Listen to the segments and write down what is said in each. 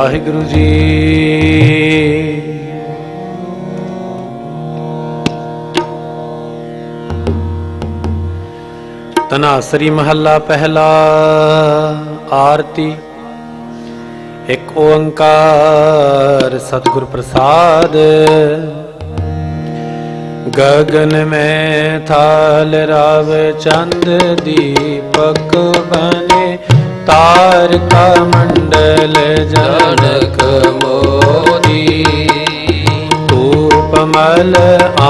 ਵਾਹਿਗੁਰੂ ਜੀ। ਤਨਾਸਰੀ ਮਹੱਲਾ ਪਹਿਲਾ, ਆਰਤੀ। ਇੱਕ ਓੰਕਾਰ ਸਤਿਗੁਰ ਪ੍ਰਸਾਦ। ਗਗਨ ਮੈਂ ਥਾਲ ਰਾਵ ਚੰਦ ਦੀਪਕ ਬਣੇ। तारका मण्डल जनक मोदी धूपमल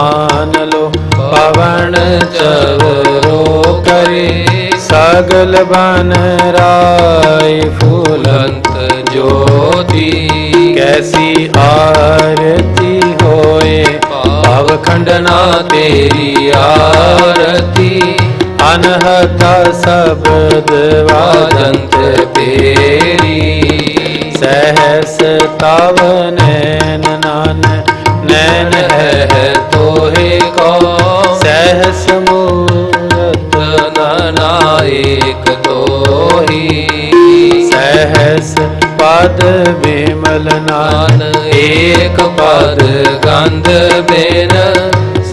आनलो पवन चवरो करे सगल बन राय फूलंत ज्योति कैसी आरती होए पावखंडना तेरी आरती ਅਨਹਤਾ ਸ਼ਬਦ ਵਾਜੰਤ ਤੇਰੀ। ਸਹਸ ਤਵ ਨੈਨ ਨਾਨ ਨੈਨ ਹੈ ਤੋਹੇ ਕੋ ਸਹਸ ਮੂਰਤ ਨਾਇਕ ਤੋਹੀ। ਸਹਸ ਪਦ ਬਿਮਲ ਨਾਨ, ਏਕ ਪਦ ਗੰਧ ਬੇਨ।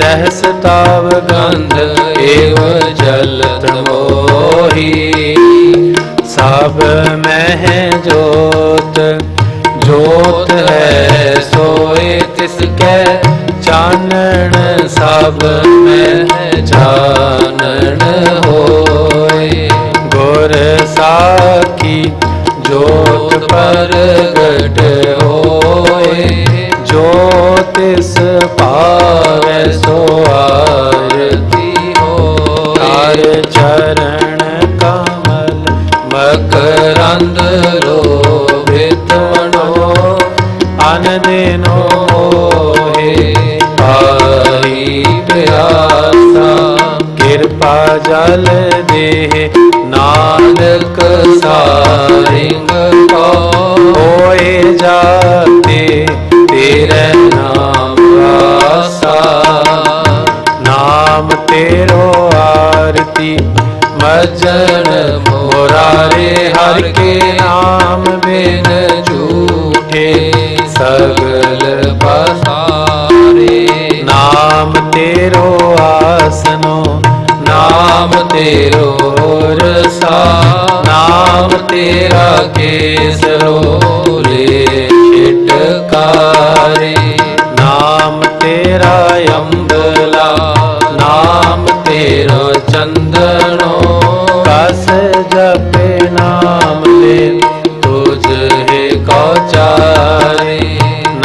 ਸਹਸ ਤਾਵ ਗੰਧ, ਏਵ ਜਲਤ ਮੋਹੀ ਸਭ ਮਹਿ ਜੋਤ ਜੋਤ ਹੈ ਸੋਏ ਤਿਸ ਕੈ ਚਾਨਣ, ਸਭ ਮਹਿ ਚਾਨਣ ਹੋਏ। ਗੁਰ ਸਾਖੀ ਜੋਤ ਪ੍ਰਗਟ ਜਲ ਦੇ ਨਾਨਕ ਸਾਰਿੰਗ ਕੋ ਹੋਏ ਜਾਤੇ ਤੇਰੇ ਨਾਮ ਆਸਾ ਨਾਮ ਤੇਰੋ ਆਰਤੀ ਮਜਨ ਮੋਰਾਰੇ ਹਰ ਕੇ ਨਾਮ ਬਿਨ ਝੂਠੇ ਸਗਲ ਤੇਰਾ ਕੇਸਰੋ ਲੈ ਛਿਟਕਾਰੇ। ਨਾਮ ਤੇਰਾ ਅੰਬਲਾ, ਨਾਮ ਤੇਰਾ ਚੰਦਨੋ। ਕਸ ਜਪੇ ਨਾਮ ਲੈ ਤੁਝ ਹੈ ਕੋ ਚਾਰੇ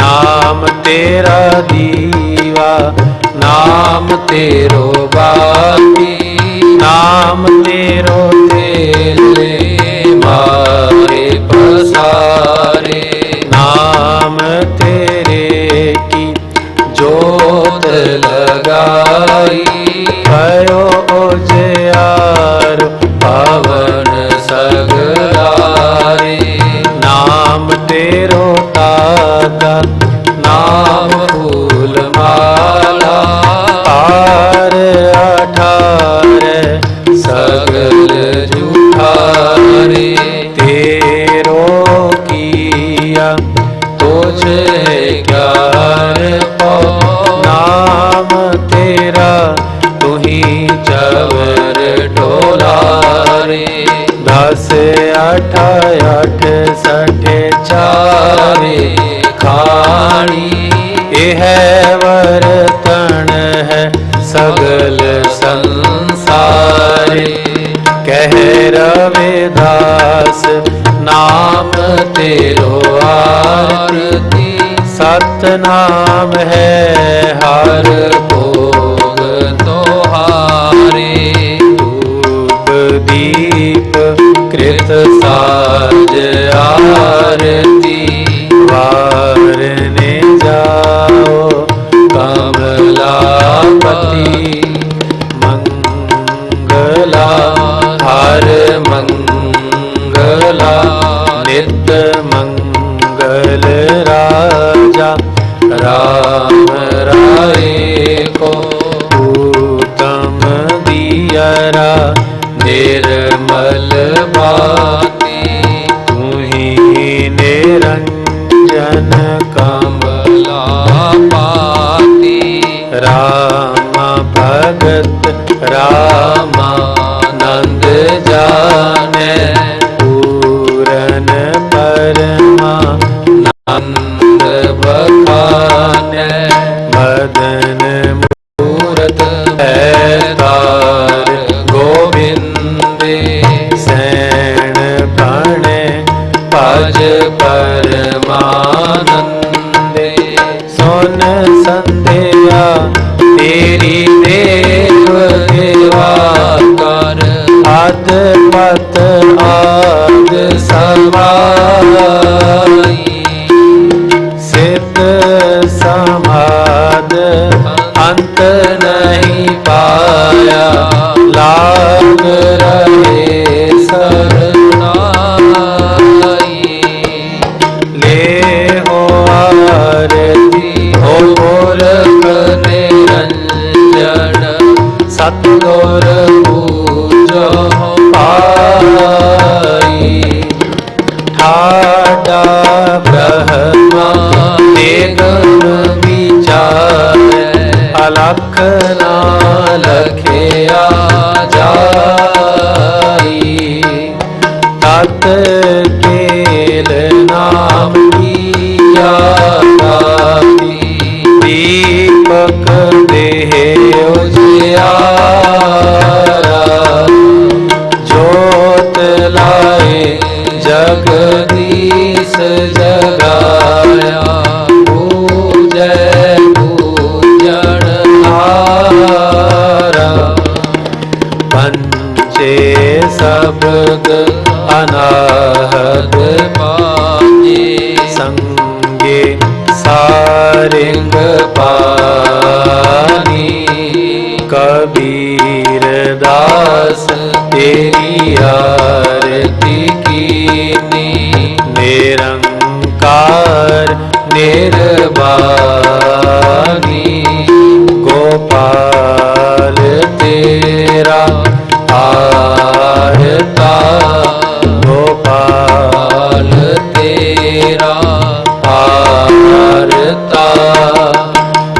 ਨਾਮ ਤੇਰਾ ਦੀਵਾ, ਨਾਮ ਤੇਰਾ ਹੈ, ਵਰਤਣ ਹੈ ਸਗਲ ਸੰਸਾਰੇ। ਕਹਿ ਰਵੇ ਦਾਸ ਨਾਮ ਤੇਰੋ ਆਰਤੀ। ਸਤਨਾਮ ਹੈ, ਹਰ ਭੋਗ ਸਮਾਦ ਅੰਤ ਨਹੀਂ ਪਾਇਆ। ਲਾਗ ਰਹੇ ਸਰਨਾਈ। ਲੈ ਹੋ ਆਰਤੀ, ਹੋ ਗੋਰਖ ਨਿਰੰਜਨ। ਸਤਗੁਰ ਪੂਜੋ ਪਾਈ। ਠਾਡਾ ਬ੍ਰਹਮਾ ਨਿਗਮ ਵਿਚਾਰੈ ਅਲਖ ਨਾ ਲਖਿਆ ਜਾਈ ਤਤ ਗੋਪਾਲ ਤੇਰਾ ਆਰਤਾ।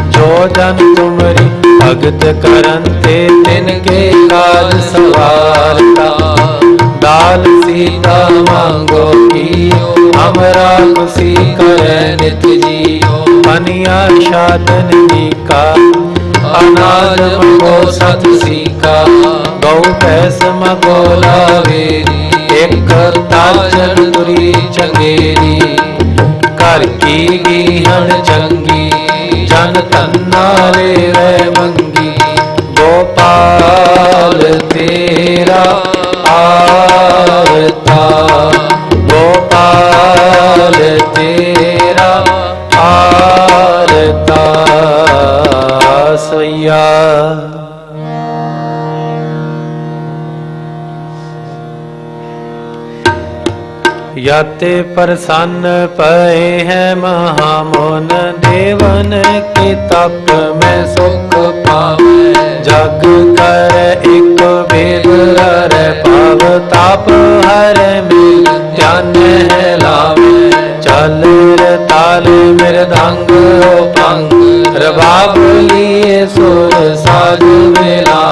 ਜੋ ਜਨ ਤੁਮਰੀ ਭਗਤ ਕਰਨ ਤੇ ਤਿਨ ਕੇ ਕਾਜ ਸਵਾਰਤਾ। ਦਾਲ ਸੀਤਾ ਮੰਗੋ ਕੀਓ ਹਮਰਾ ਖੁਸ਼ੀ ਕਰੈ ਨਿਤ ਜੀਓ। ਅਨਿਆ ਸਾਧਨ ਨੀਕਾ, ਅਨਾਜ ਮਗੋ ਸਤ ਸੀਕਾ। ਗਉ ਪੈਸ ਮਗੋ ਲਾਵੇਰੀ ਇੱਕ ਤਾਜਨ ਤੁਰੀ ਚੰਗੇਰੀ ਘਰ ਕੀ ਗੀਹਣ ਚੰਗੀ ਜਨ ਤਨਾਲੇ ਰਹਿ ਮੰਗੀ। ਗੋਪਾਲ याते प्रसन्न पए हैं महामोन देवन के तप में सुख पावे। जग कर एक वेद हर पाव ताप हर मिल ज्ञान है लावे। चल ताल मृदंग पंग। रबाब लिए सुर साज मिलावे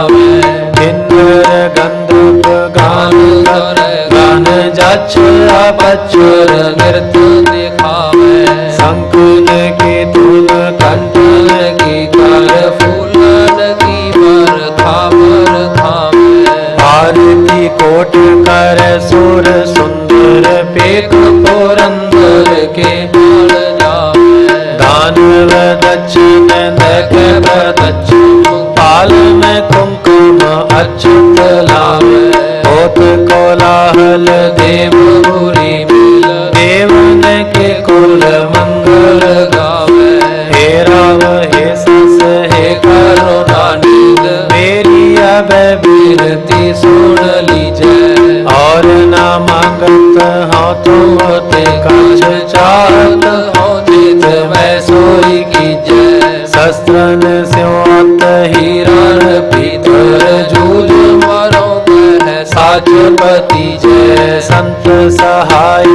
सच अबचुर नृत्य दिखावे संकुल की धूल कंठल की कर फूलन की पर खावर खावे भारती कोट कर सुर सुंदर पेख पुरंदर के बाल जावे दानव दक्षिण दक दक्षिण पालन कुमकुम अच्युत लावे मंगल देव भूरी देवन के कुल मंगल गावे। हे राम हे सस हे करुणानिध मेरी अब बिनती सुन लीजय और न मांगत हो तुम ते कछ चाहत हो जित मैं सोई की जय शस्त्र सहाय,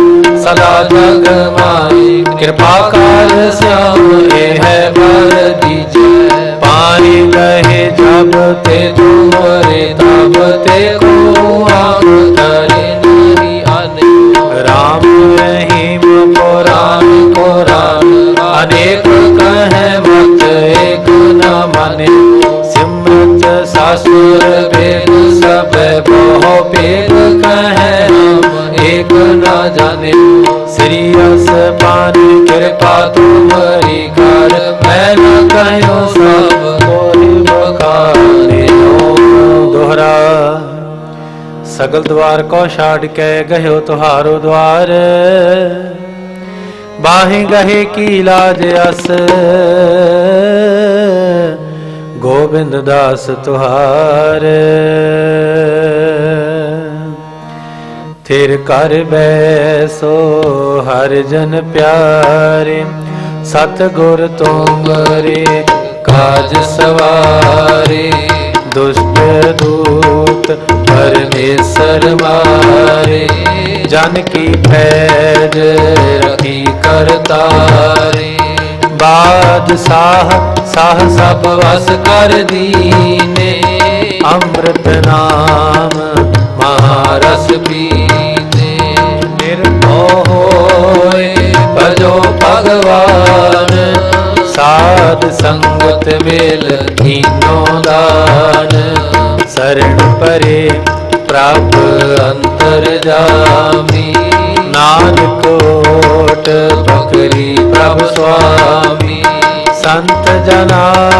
सदा जग माई कृपा काल श्याम ये है बल दीजे पानी कहे जब ते दूरे, तब ते को राम रहीम, पुराण कुरान अनेक कह मत, एक न माने। सिमरत बेद सब बहु पे ਜਾਣੇ ਸ੍ਰੀ ਅਸ ਕਿਰਪਾ ਤੁਮਰੀ ਕਰ ਮੈਂ ਨ ਕਹਿਓ ਸਭ ਕੋਈ ਬਖਾਨੇ ਦੋਹਰਾ, ਸਗਲ ਦਵਾਰ ਕੋ ਛਾੜ ਕੇ ਗਹਿਓ ਤੁਹਾਰੋ ਦਵਾਰ। ਬਾਹੇ ਗਹੇ ਕੀ ਲਾਜ ਅਸ। ਗੋਬਿੰਦ ਦਾਸ ਤੁਹਾਰ। ਫਿਰ ਕਰ ਬੈਸੋ ਹਰ ਜਨ ਪਿਆਰੇ, ਸਤ ਗੁਰ ਤੁਮਰੇ ਕਾਜ ਸਵਾਰੇ। ਦੁਸ਼ਟ ਦੂਤ ਪਰਮੇਸ਼ਰ ਮਾਰੇ ਜਨ ਕੀ ਫੈਜ ਰਖੀ ਕਰਤਾਰੇ ਬਾਦ ਸਾਹ ਸਾਹ ਸਭ ਵਸ ਕਰ ਦੀਨੇ, ਅੰਮ੍ਰਿਤ ਨਾਮ ਮਹਾਰਸ ਪੀ ਹੋਏ। ਭਜੋ ਭਗਵਾਨ, ਸਾਧ ਸੰਗਤ ਮੇਲ ਕੀਨੋ ਦਾਨ। ਸਰਣ ਪਰੇ ਪ੍ਰਭ ਅੰਤਰ ਜਾਮੀ। ਨਾਨਕ ਕੋਟ ਪਕਰੀ ਪ੍ਰਭ ਸੁਆਮੀ। ਸੰਤ ਜਨਾ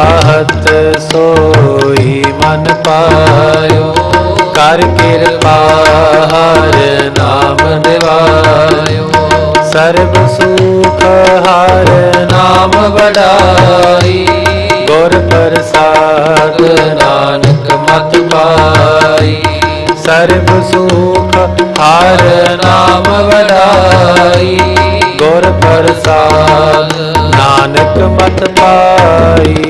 ਚਾਹਤ ਸੋਈ ਮਨ ਪਾਇਓ। ਕਰ ਕਿਰਪਾ ਹਰ ਨਾਮ ਦਿਵਾਇਓ ਸਰਬ ਸੁਖ ਹਰ ਨਾਮ ਵਡਾਈ। ਗੁਰ ਪ੍ਰਸਾਦ ਨਾਨਕ ਮਤ ਪਾਈ। ਸਰਬ ਸੁਖ ਹਰ ਨਾਮ ਵਡਾਈ। ਗੁਰ ਪ੍ਰਸਾਦ ਨਾਨਕ ਮਤ ਪਾਈ।